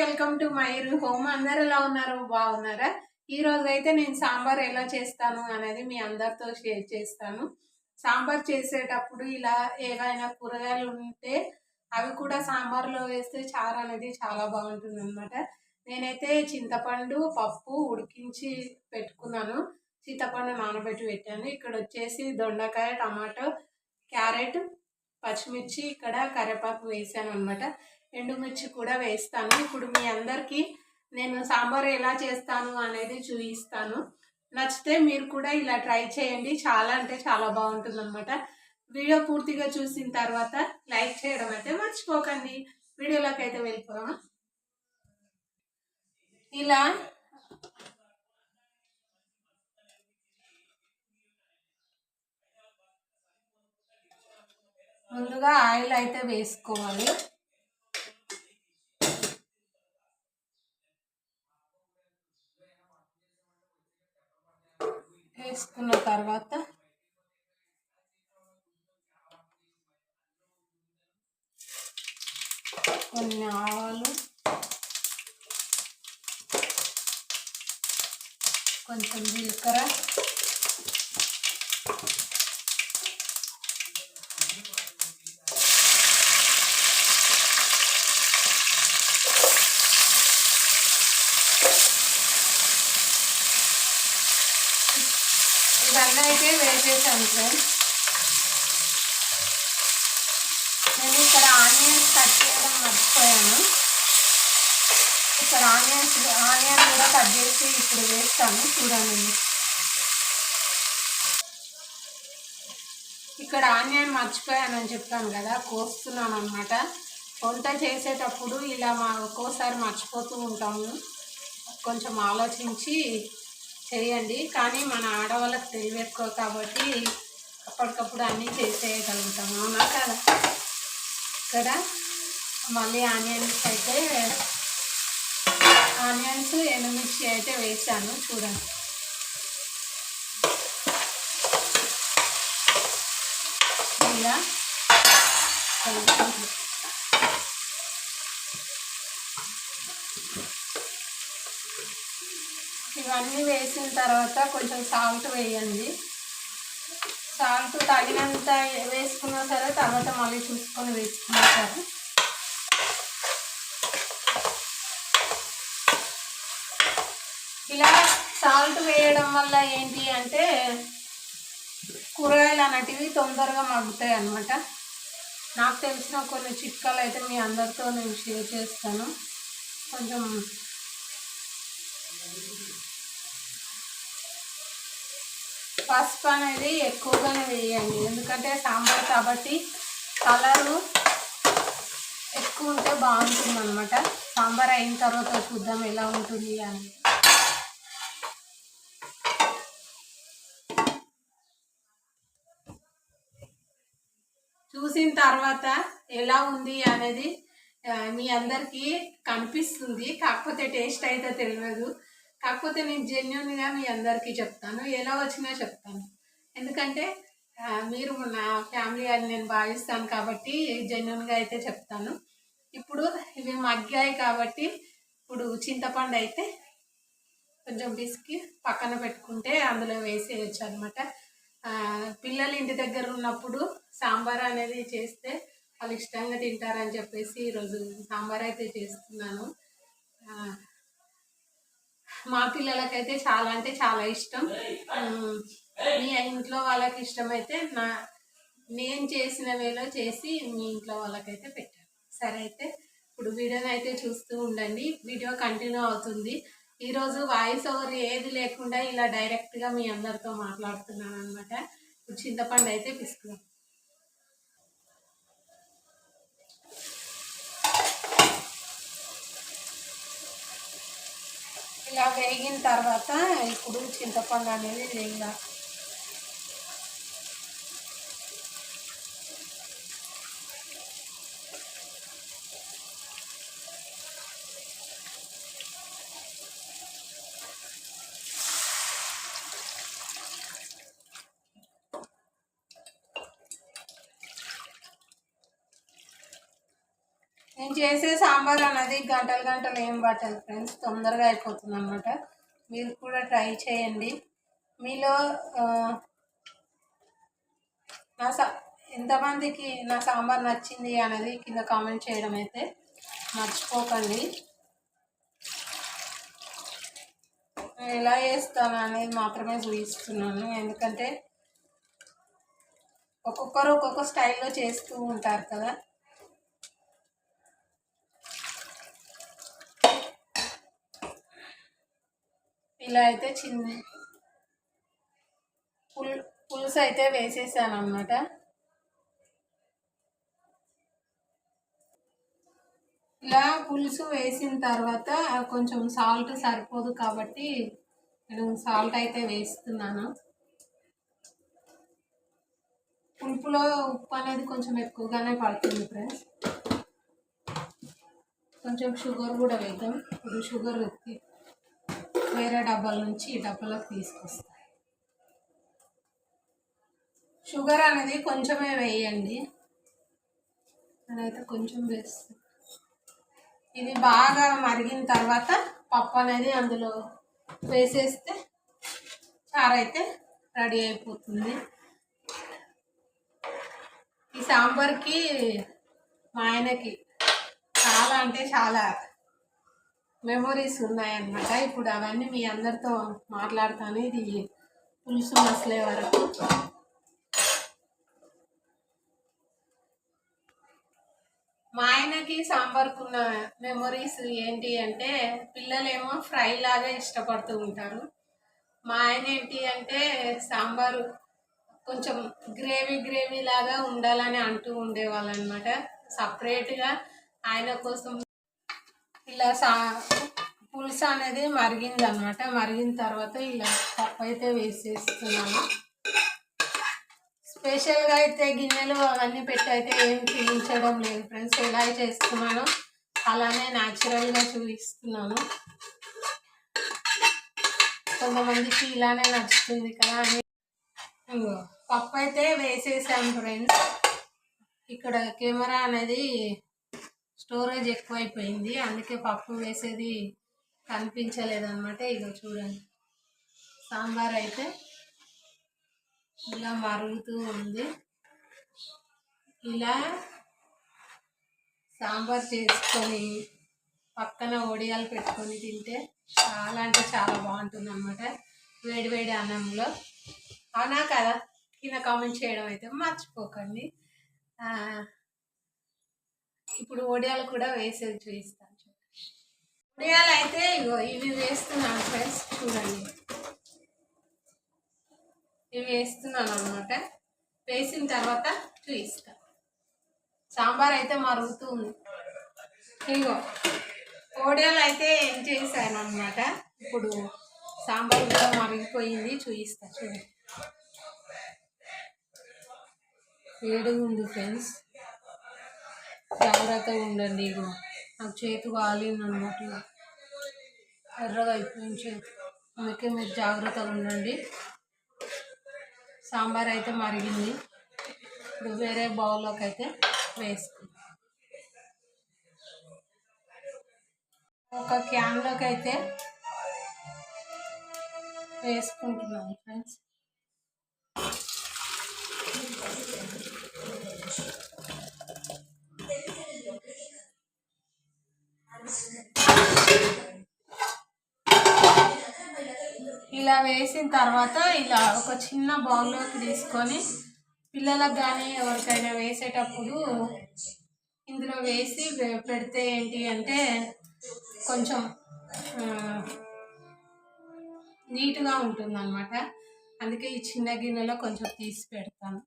Welcome to Mayur home. అందరు ఎలా ఉన్నారు? బాగున్నారా? ఈ రోజు అయితే నేను సాంబార్ ఎలా చేస్తాను అనేది మీ అందరితో షేర్ చేస్తాను. సాంబార్ చేసేటప్పుడు ఇలా ఏవైనా కూరగాయలు ఉంటే అవి కూడా సాంబార్లో వేస్తే చారు అనేది చాలా బాగుంటుంది అనమాట నేనైతే చింతపండు పప్పు ఉడికించి పెట్టుకున్నాను. చింతపండు నానబెట్టి పెట్టాను. ఇక్కడ వచ్చేసి దొండకాయ టమాటో క్యారెట్ పచ్చిమిర్చి ఇక్కడ కరివేపాకు వేసాను అనమాట ఎండుమిర్చి కూడా వేస్తాను. ఇప్పుడు మీ అందరికీ నేను సాంబార్ ఎలా చేస్తాను అనేది చూపిస్తాను. నచ్చితే మీరు కూడా ఇలా ట్రై చేయండి. చాలా అంటే చాలా బాగుంటుంది అనమాట వీడియో పూర్తిగా చూసిన తర్వాత లైక్ చేయడం అయితే మర్చిపోకండి. వీడియోలోకి అయితే వెళ్ళిపోదామా? ఇలా ముందుగా ఆయిల్ అయితే వేసుకోవాలి. వేసుకున్న తర్వాత కొన్ని ఆవాలు కొంచెం జీలకర్ర అయితే వేసేసాను ఫ్రెండ్స్ నేను ఇక్కడ ఆనియన్స్ కట్ చేయడం మర్చిపోయాను. ఇక్కడ ఆనియన్స్ ఆనియన్ కూడా కట్ చేసి ఇప్పుడు వేస్తాను చూడండి. ఇక్కడ ఆనియన్ మర్చిపోయానని చెప్పాను కదా కోస్తున్నాను అనమాట వంట చేసేటప్పుడు ఇలా మా ఒక్కోసారి మర్చిపోతూ ఉంటాము. కొంచెం ఆలోచించి చేయండి. కానీ మన ఆడవాళ్ళకి తెలివి ఎక్కువ కాబట్టి అప్పటికప్పుడు అన్నీ చేసేయగలుగుతాం. అవునా కదా? ఇక్కడ మళ్ళీ ఆనియన్స్ అయితే ఆనియన్స్ ఎండుమిర్చి అయితే వేసాను. చూడండి. ఇలా. ఇవన్నీ వేసిన తర్వాత కొంచెం సాల్ట్ వేయండి. సాల్ట్ తగినంత వేసుకున్నా సరే తర్వాత మళ్ళీ చూసుకొని వేసుకున్నా సరే. ఇలా సాల్ట్ వేయడం వల్ల ఏంటి అంటే కూరగాయలు అనేటివి తొందరగా మగ్గుతాయి అన్నమాట. నాకు తెలిసిన కొన్ని చిట్కాలు అయితే మీ అందరితో నేను షేర్ చేస్తాను. కొంచెం పసుపు అనేది ఎక్కువగానే వేయండి. ఎందుకంటే సాంబార్ కాబట్టి కలరు ఎక్కువ ఉంటే బాగుంటుంది అనమాట సాంబార్ అయిన తర్వాత చూద్దాం ఎలా ఉంటుంది అని. చూసిన తర్వాత ఎలా ఉంది అనేది మీ అందరికీ కనిపిస్తుంది. కాకపోతే టేస్ట్ అయితే తెలియదు. కాకపోతే నేను జెన్యున్గా మీ అందరికీ చెప్తాను. ఎలా వచ్చినా చెప్తాను. ఎందుకంటే మీరు నా ఫ్యామిలీ అని నేను భావిస్తాను కాబట్టి జెన్యున్గా అయితే చెప్తాను. ఇప్పుడు ఇవి మగ్గాయి కాబట్టి ఇప్పుడు చింతపండు అయితే కొంచెం పిసికి పక్కన పెట్టుకుంటే అందులో వేసేయచ్చు అనమాట పిల్లలు ఇంటి దగ్గర ఉన్నప్పుడు సాంబార్ అనేది చేస్తే వాళ్ళు ఇష్టంగా తింటారని చెప్పేసి ఈరోజు సాంబార్ అయితే చేస్తున్నాను. మా పిల్లలకైతే చాలా అంటే చాలా ఇష్టం. మీ ఇంట్లో వాళ్ళకి ఇష్టమైతే నా నేను చేసిన వేలో చేసి మీ ఇంట్లో వాళ్ళకైతే పెట్టాను. సరే అయితే ఇప్పుడు వీడియోని అయితే చూస్తూ ఉండండి. వీడియో కంటిన్యూ అవుతుంది. ఈరోజు వాయిస్ ఓవర్ ఏది లేకుండా ఇలా డైరెక్ట్గా మీ అందరితో మాట్లాడుతున్నాను అనమాట ఇప్పుడు చింతపండు అయితే పిసుకున్నాం ఇలా వేగిన తర్వాత ఇప్పుడు చింతపండు అనేది వేయాలి నేను చేసే సాంబార్ అనేది గంటలు గంటలు ఏం పట్టదు ఫ్రెండ్స్ తొందరగా అయిపోతుంది అనమాట మీరు కూడా ట్రై చేయండి. మీలో నా సా ఎంతమందికి నా సాంబార్ నచ్చింది అనేది కింద కామెంట్ చేయడం అయితే మర్చిపోకండి. నేను ఎలా చేస్తాను అనేది మాత్రమే చూపిస్తున్నాను. ఎందుకంటే ఒక్కొక్కరు ఒక్కొక్క స్టైల్లో చేస్తూ ఉంటారు కదా. ఇలా అయితే చిన్న పుల్ పులుసు అయితే వేసేసాను అనమాట ఇలా పులుసు వేసిన తర్వాత కొంచెం సాల్ట్ సరిపోదు కాబట్టి నేను సాల్ట్ అయితే వేస్తున్నాను. పులుపులో ఉప్పు అనేది కొంచెం ఎక్కువగానే పడుతుంది ఫ్రెండ్స్ కొంచెం షుగర్ కూడా వేద్దాం. ఇప్పుడు షుగర్ వేరే డబ్బాల నుంచి ఈ డబ్బాలోకి తీసుకొస్తాయి. షుగర్ అనేది కొంచెమే వేయండి. నేనైతే కొంచెం వేస్తాను. ఇది బాగా మరిగిన తర్వాత పప్పు అనేది అందులో వేసేస్తే చారు అయితే రెడీ అయిపోతుంది. ఈ సాంబార్కి మా ఆయనకి చాలా అంటే చాలా మెమొరీస్ ఉన్నాయన్నమాట. ఇప్పుడు అవన్నీ మీ అందరితో మాట్లాడతాను. ఇది పులుసు మసలే వరకు మా ఆయనకి సాంబార్కున్న మెమొరీస్ ఏంటి అంటే పిల్లలేమో ఫ్రై లాగా ఇష్టపడుతూ ఉంటారు. మా ఆయన ఏంటి అంటే సాంబారు కొంచెం గ్రేవీ గ్రేవీ లాగా ఉండాలని అంటూ ఉండేవాళ్ళు అనమాట సపరేట్గా ఆయన కోసం ఇలా సా పులుసు అనేది మరిగింది అనమాట మరిగిన తర్వాత ఇలా పప్పు అయితే వేసేస్తున్నాను. స్పెషల్గా అయితే గిన్నెలు అవన్నీ పెట్టి అయితే ఏం చూపించడం లేదు ఫ్రెండ్స్. ఎలా చేస్తున్నానో అలానే న్యాచురల్గా చూపిస్తున్నాను. కొంతమందికి ఇలానే నచ్చుతుంది కదా అని. పప్పు అయితే వేసేసాను ఫ్రెండ్స్. ఇక్కడ కెమెరా అనేది స్టోరేజ్ ఎక్కువైపోయింది. అందుకే పప్పు వేసేది కనిపించలేదు అనమాట చూడండి. సాంబార్ అయితే ఇలా మరుగుతూ ఉంది. ఇలా సాంబార్ చేసుకొని పక్కన వడియాలు పెట్టుకొని తింటే చాలా అంటే చాలా బాగుంటుంది అనమాట వేడివేడి అన్నంలో. అవునా కదా? కింద కామెంట్ చేయడం అయితే మర్చిపోకండి. ఇప్పుడు ఒడియాలు కూడా వేసేది చూపిస్తాను ఒడియాలు అయితే ఇగో ఇవి వేస్తున్నాను ఫ్రెండ్స్ చూడండి. ఇవి వేస్తున్నాను అనమాట వేసిన తర్వాత చూపిస్తా. సాంబార్ అయితే మరుగుతూ ఉంది. ఇగో ఓడియాలు అయితే ఏం చేశాను అనమాట ఇప్పుడు సాంబార్ కూడా మరిగిపోయింది చూపిస్తా చూడండి. వేడిగా ఉంది ఫ్రెండ్స్. జాగ్రత్తగా ఉండండి ఇగో. నాకు చేతి వాలింది అనమాట ఎర్రగా అయిపోయింది. చేతి అందుకే మీరు జాగ్రత్తగా ఉండండి. సాంబార్ అయితే మరిగింది. ఇప్పుడు వేరే బౌల్లోకి అయితే వేసుకుంటాం ఒక క్యాన్లోకి అయితే వేసుకుంటున్నాను ఫ్రెండ్స్. ఇలా వేసిన తర్వాత ఇలా ఒక చిన్న బౌల్లోకి తీసుకొని పిల్లలకు కానీ ఎవరికైనా వేసేటప్పుడు ఇందులో వేసి పెడితే ఏంటి అంటే కొంచెం నీట్గా ఉంటుంది అనమాట అందుకే ఈ చిన్న గిన్నెలో కొంచెం తీసి పెడతాను.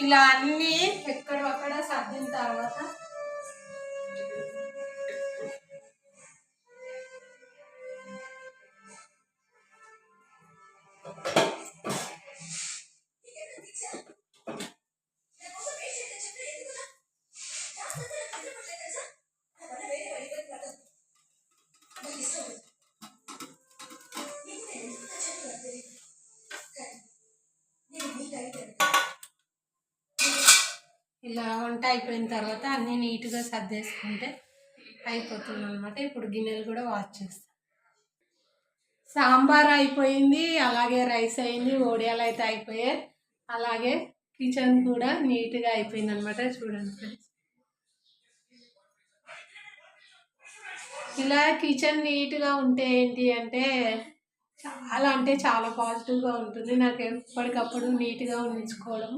ఇలా అన్నీ ఎక్కడక్కడ సర్దిన తర్వాత ఇలా వంట అయిపోయిన తర్వాత అన్నీ నీట్గా సర్దేసుకుంటే అయిపోతుంది అనమాట ఇప్పుడు గిన్నెలు కూడా వాష్ చేస్తాను సాంబార్ అయిపోయింది అలాగే రైస్ అయింది ఓడియాలు అయితే అయిపోయాయి. అలాగే కిచెన్ కూడా నీట్గా అయిపోయింది అనమాట చూడండి ఫ్రెండ్స్. ఇలా కిచెన్ నీట్గా ఉంటే ఏంటి అంటే చాలా అంటే చాలా పాజిటివ్గా ఉంటుంది. నాకు ఎప్పటికప్పుడు నీట్గా ఉంచుకోవడం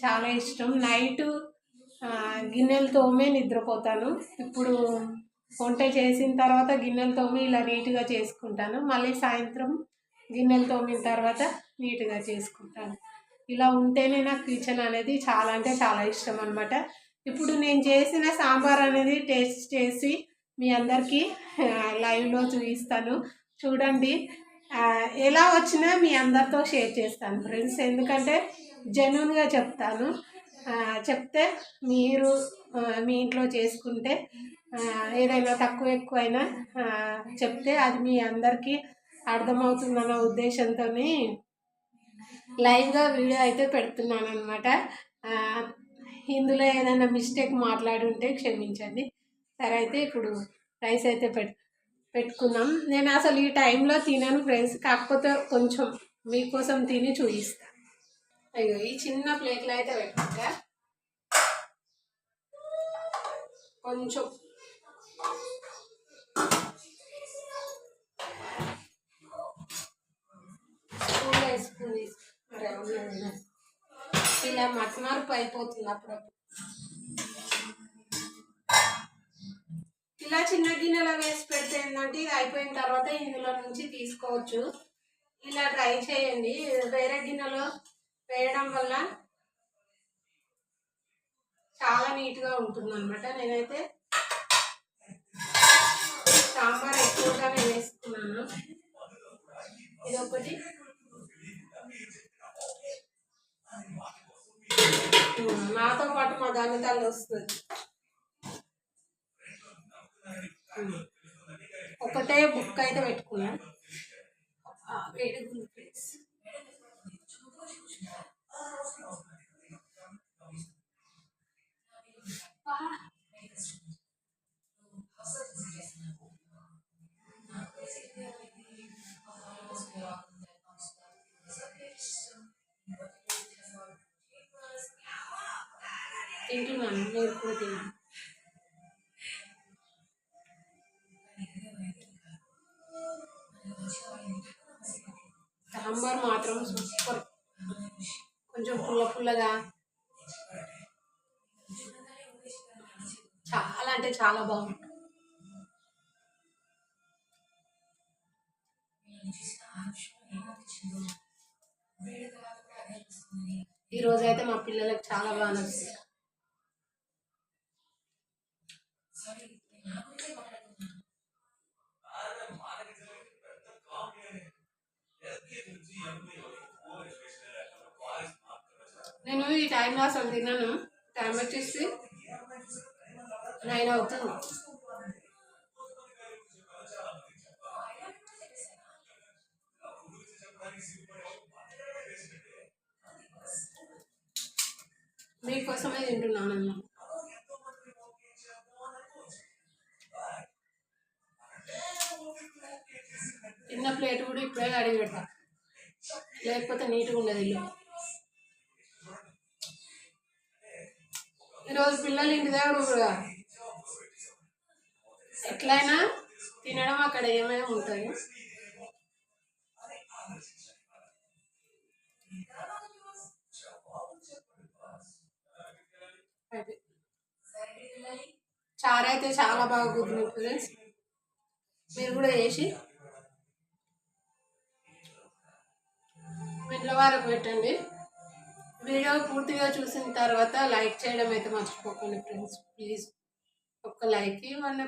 చాలా ఇష్టం. నైట్ గిన్నెలు తోమే నిద్రపోతాను. ఇప్పుడు వంట చేసిన తర్వాత గిన్నెలు తోమి ఇలా నీట్గా చేసుకుంటాను. మళ్ళీ సాయంత్రం గిన్నెలు తోమిన తర్వాత నీట్గా చేసుకుంటాను. ఇలా ఉంటేనే నాకు కిచెన్ అనేది చాలా అంటే చాలా ఇష్టం అనమాట ఇప్పుడు నేను చేసిన సాంబార్ అనేది టేస్ట్ చేసి మీ అందరికీ లైవ్లో చూపిస్తాను. చూడండి ఎలా వచ్చినా మీ అందరితో షేర్ చేస్తాను ఫ్రెండ్స్. ఎందుకంటే జెన్యున్గా చెప్తాను. చెప్తే మీరు మీ ఇంట్లో చేసుకుంటే ఏదైనా తక్కువ ఎక్కువైనా చెప్తే అది మీ అందరికీ అర్థమవుతుందన్న ఉద్దేశంతో లైవ్గా వీడియో అయితే పెడుతున్నాను అనమాట ఇందులో ఏదైనా మిస్టేక్ మాట్లాడి ఉంటే క్షమించండి. సరే అయితే ఇప్పుడు రైస్ అయితే పెట్ పెట్టుకున్నాం. నేను అసలు ఈ టైంలో తినను ఫ్రెండ్స్. కాకపోతే కొంచెం మీకోసం తిని చూపిస్తా. అయ్యో ఈ చిన్న ప్లేట్లో అయితే పెట్టుకుంటా. కొంచెం. వేసుకుని ఇలా మటమార్పు అయిపోతుంది అప్పుడప్పుడు. ఇలా చిన్న గిన్నెలో వేసి పెడితే ఏంటంటే ఇది అయిపోయిన తర్వాత ఇందులో నుంచి తీసుకోవచ్చు. ఇలా ట్రై చేయండి. వేరే గిన్నెలో వేయడం వల్ల చాలా నీట్గా ఉంటుంది అనమాట నేనైతే సాంబార్ ఎక్కువగా నేను వేసుకున్నాను. ఇది ఒకటి నాతో పాటు మా దాని తల్లి వస్తుంది. ఒకటే బుక్ అయితే పెట్టుకున్నాను ఆ, వేడిగా తింటున్నాను నేను కూడా తిన్నాను. సాంబార్ మాత్రం సూపర్. కొంచెం పుల్ల పుల్లగా. చాలా అంటే చాలా బాగుంటుంది. ఈ రోజైతే అయితే మా పిల్లలకు చాలా బాగా నచ్చింది. నేను ఈ టైంలో అసలు తిన్నాను టైం వచ్చేసి నైన్ అవుతుంది. మీకోసమే తింటున్నాను అన్న చిన్న ప్లేట్ కూడా ఇప్పుడే అడిగి పెడతా. లేకపోతే నీట్గా ఉండదు ఇల్లు. ఈరోజు పిల్లలు ఇంటి దగ్గర ఉండరుగా. ఎట్లయినా తినడం అక్కడ ఏమైనా ఉంటుంది. చారు అయితే చాలా బాగా కుదిరింది ఫ్రెండ్స్. మీరు కూడా చేసి మెట్ల వరకు పెట్టండి. వీడియో పూర్తిగా చూసిన తర్వాత లైక్ చేయడం అయితే మర్చిపోకండి ఫ్రెండ్స్. ప్లీజ్ ఒక్క లైక్ ఇవ్వండి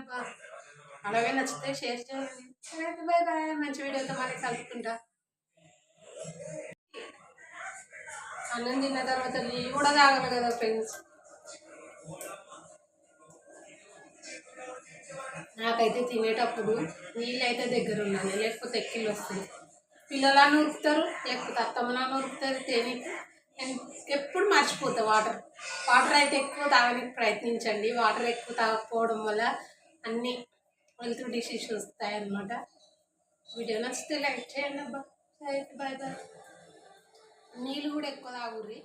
అలాగే నచ్చితే షేర్ చేయండి. Bye bye. మంచి వీడియోతో మళ్ళీ కలుపుకుంటా. అన్నం తిన్న తర్వాత నీళ్ళు కూడా తాగాలి కదా ఫ్రెండ్స్. నాకైతే తినేటప్పుడు నీళ్ళు అయితే దగ్గర ఉండాలి లేకపోతే ఎక్కిళ్ళు వస్తాయి. పిల్లలని నూరుకుతారు లేకపోతే అత్తమ్మలా ఉరుకుతారు తేనీకి. ఎప్పుడు మర్చిపోతా వాటర్. వాటర్ అయితే ఎక్కువ తాగడానికి ప్రయత్నించండి. వాటర్ ఎక్కువ తాగకపోవడం వల్ల అన్ని హెల్త్ డిసీజ్ వస్తాయి అన్నమాట వీడియో నచ్చితే లైక్ చేయండి అబ్బా. Bye bye. నీళ్ళు కూడా ఎక్కువ తాగుర్రి.